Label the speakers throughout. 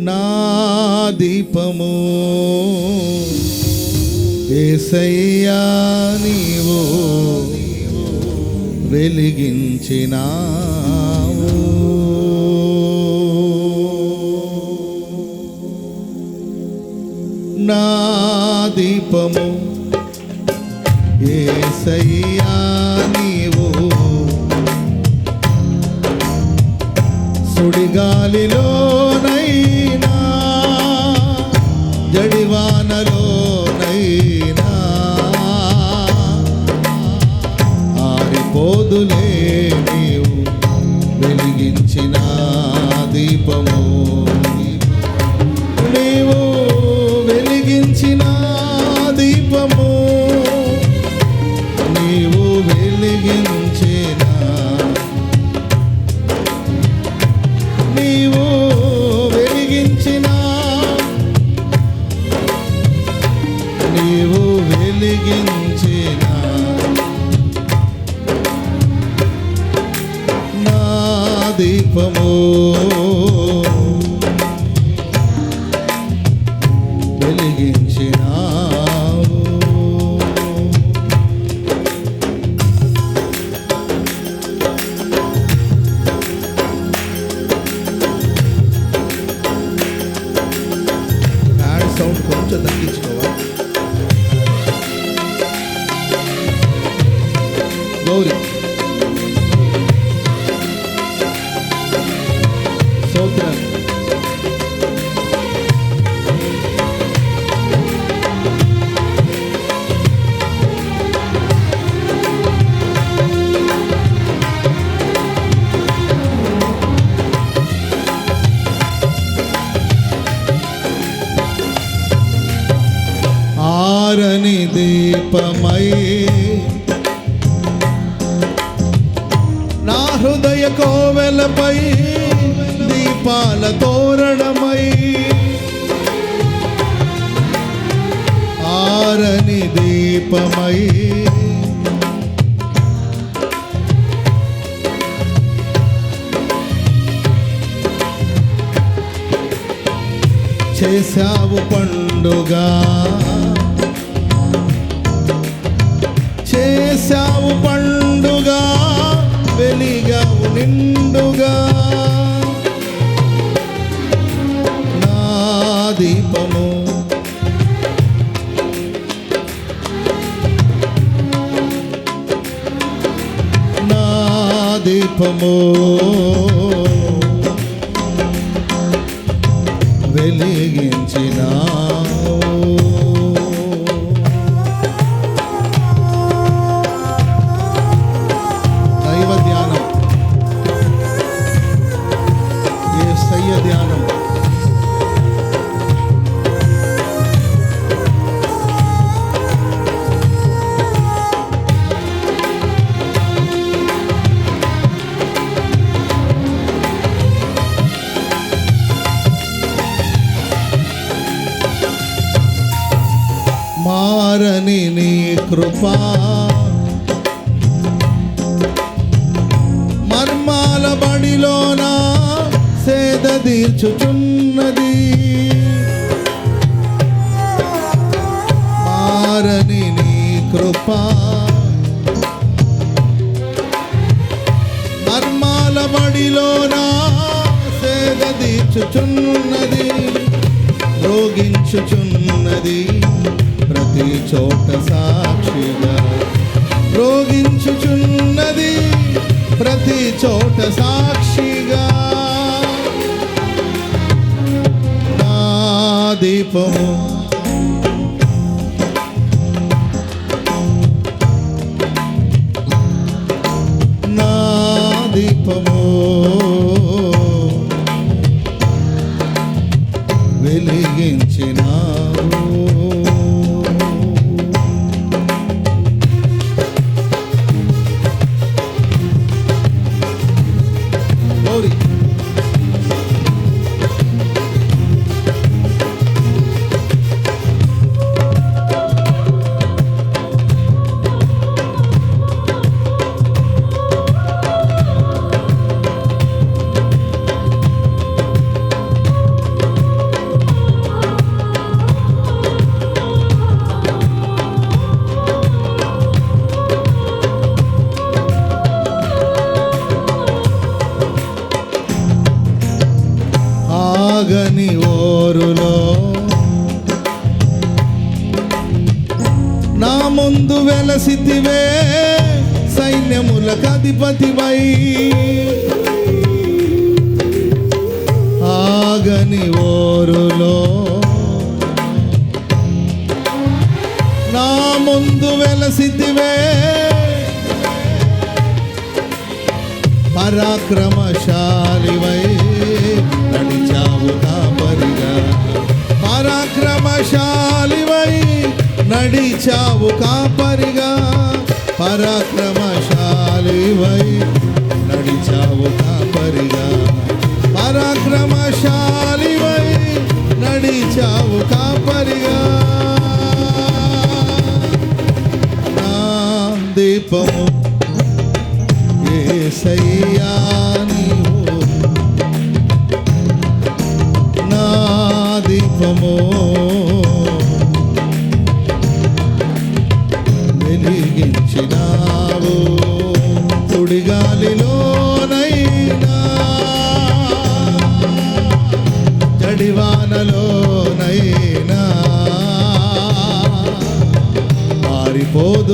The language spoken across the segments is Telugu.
Speaker 1: నా దీపము. ఏసయ్యా నీవు వెలిగించినావు. నా దీపము. ఏసయ్యా నీవు సుడిగాలిలో ఆరిపోదులే muchas. మారని దీపమై నా హృదయ కోవెలపై దీపాల తోరణమై ఆరని దీపమై చేశావు పండుగ. నిండుగా. నా దీపము నా దీపము కృపా. మర్మాల బడిలోన సేద తీర్చుచున్నది. మారని నీ కృప. మర్మాల బడిలోన సేద తీర్చుచున్నది. రోగించుచున్నది. ప్రతి చోట సాక్షిగా రోగించుచున్నది ప్రతి చోట సాక్షిగా. నా దీపము చేతివై ఆగని ఓరులో నా ముందు వెలసితివే. పరాక్రమశాలివై నడిచావు కాపరిగా. పరాక్రమశాలివై నడిచావు కాపరిగా. పరాక్రమశాలివై నడిచావు కాపరిగా. పరాక్రమశాలివై నడిచావు కాపరిగా. నా దీపము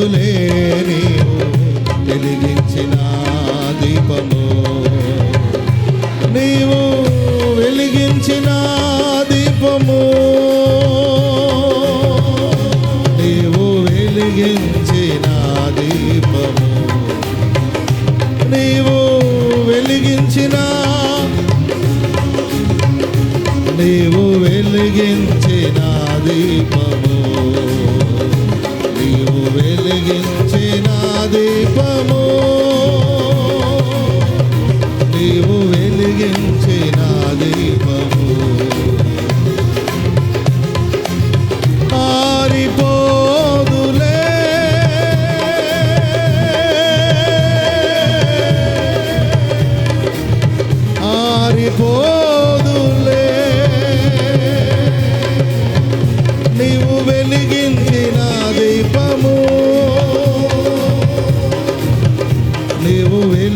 Speaker 1: మారిపోదులే తెలివి వెలిగించిన దీపము.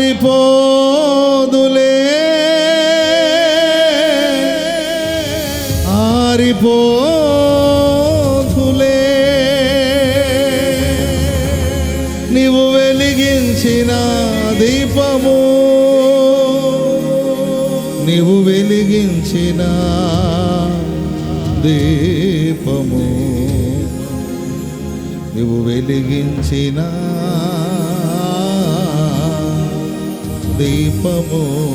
Speaker 1: ఆరిపోదులే ఆరిపోదులే. నీవు వెలిగించిన దీపము నీవు వెలిగించిన దీపము నువ్వు వెలిగించినా దీపము.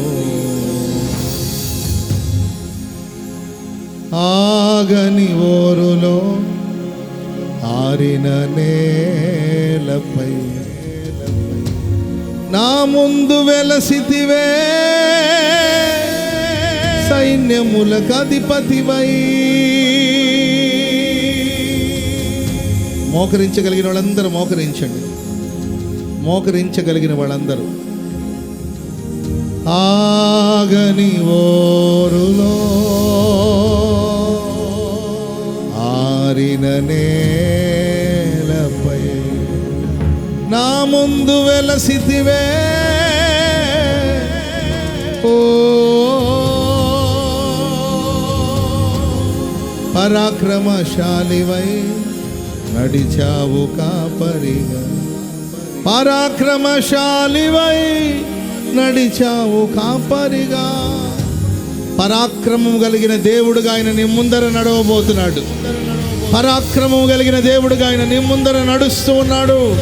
Speaker 1: ఆగని ఓరులో ఆరిన నేలపై. నా ముందు వెలసితివే. సైన్యములక అధిపతివై. మోకరించగలిగిన వాళ్ళందరూ మోకరించండి. మోకరించగలిగిన వాళ్ళందరూ. ఆగని ఓరులో ఆరిన నేలపై నా ముందు వెలసితివే. ఓ పరాక్రమశాలివై నడిచావు కాపరిగా. పరాక్రమశాలివై నడిచావు కాపరిగా. పరాక్రమం కలిగిన దేవుడుగా ఆయన నీ ముందర నడవబోతున్నాడు. పరాక్రమం కలిగిన దేవుడుగా ఆయన నీ ముందర నడుస్తూ ఉన్నాడు.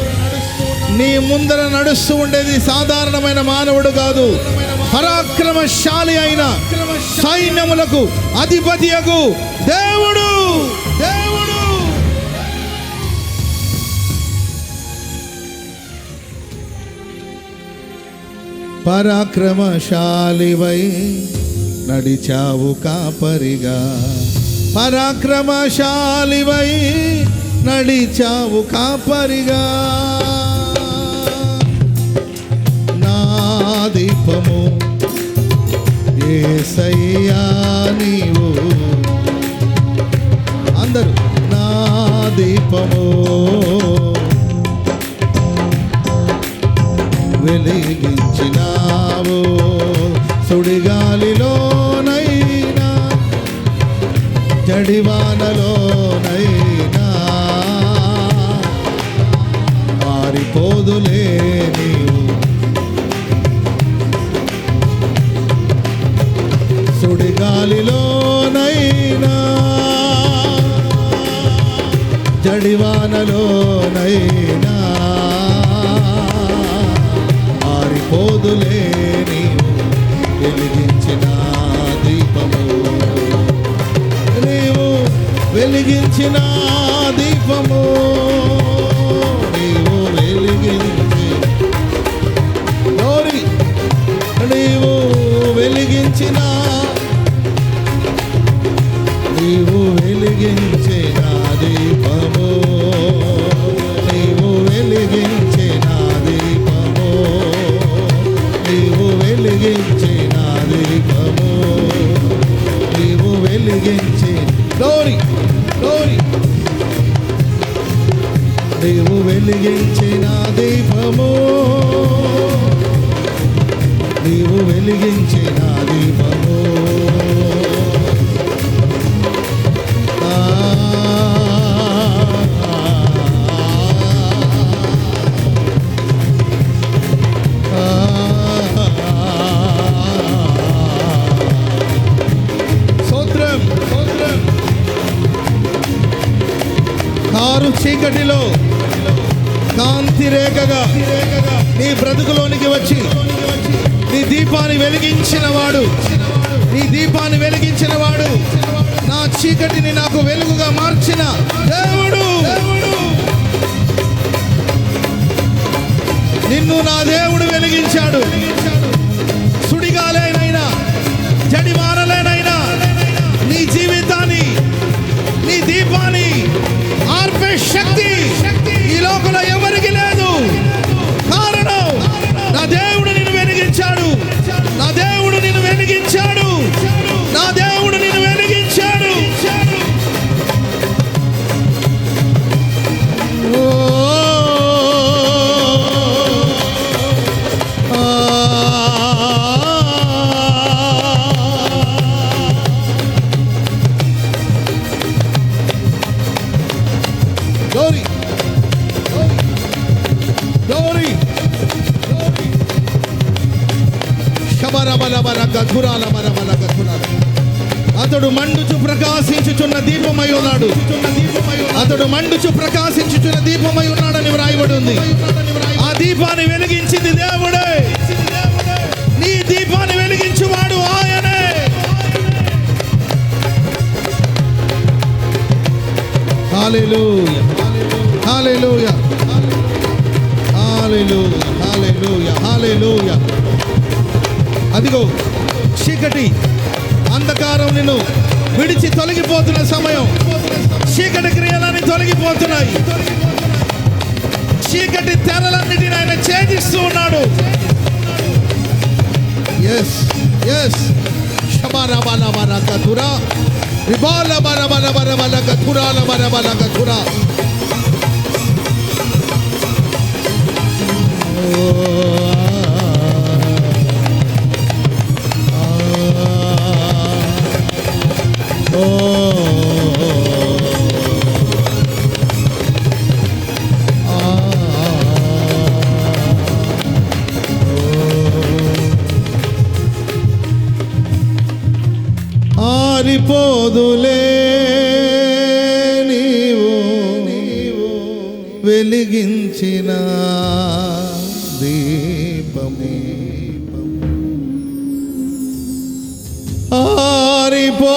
Speaker 1: నీ ముందర నడుస్తూ ఉండేది సాధారణమైన మానవుడు కాదు. పరాక్రమశాలి అయిన సైన్యములకు అధిపతియకు దేవుడు. పరాక్రమశాలివై నడిచావు కాపరిగా. పరాక్రమశాలివై నడిచావు కాపరిగా. నా దీపము ఏసయ్యా నీవు. అందరూ నా దీపము వెలిగించినావు. సుడిగాలిలోనైనా జడివానలోనైనా. మారిపోదులే దేవుడు. నిన్ను నా దేవుడు వెలిగించాడు. సుడిగాలేనైనా జడివానలేనైనా నీ జీవితాన్ని నీ దీపాన్ని ఆర్పే శక్తి ఈ లోకంలో హల్లెలూయా హల్లెలూయా హల్లెలూయా అదిగో చీకటి అంధకారం నిన్ను విడిచి తొలగిపోతున్న సమయం. చీకటి క్రియలన్నీ తొలగిపోతున్నాయి. చీకటి తెరలన్నిటిని ఆయన ఛేదిస్తూ ఉన్నాడు. ఎస్ ఎస్ శబర బల Ribala bara bara bara bara gatura, la bara bara gatura. Oh. వెలిగించిన దీపమే. ఆరిపో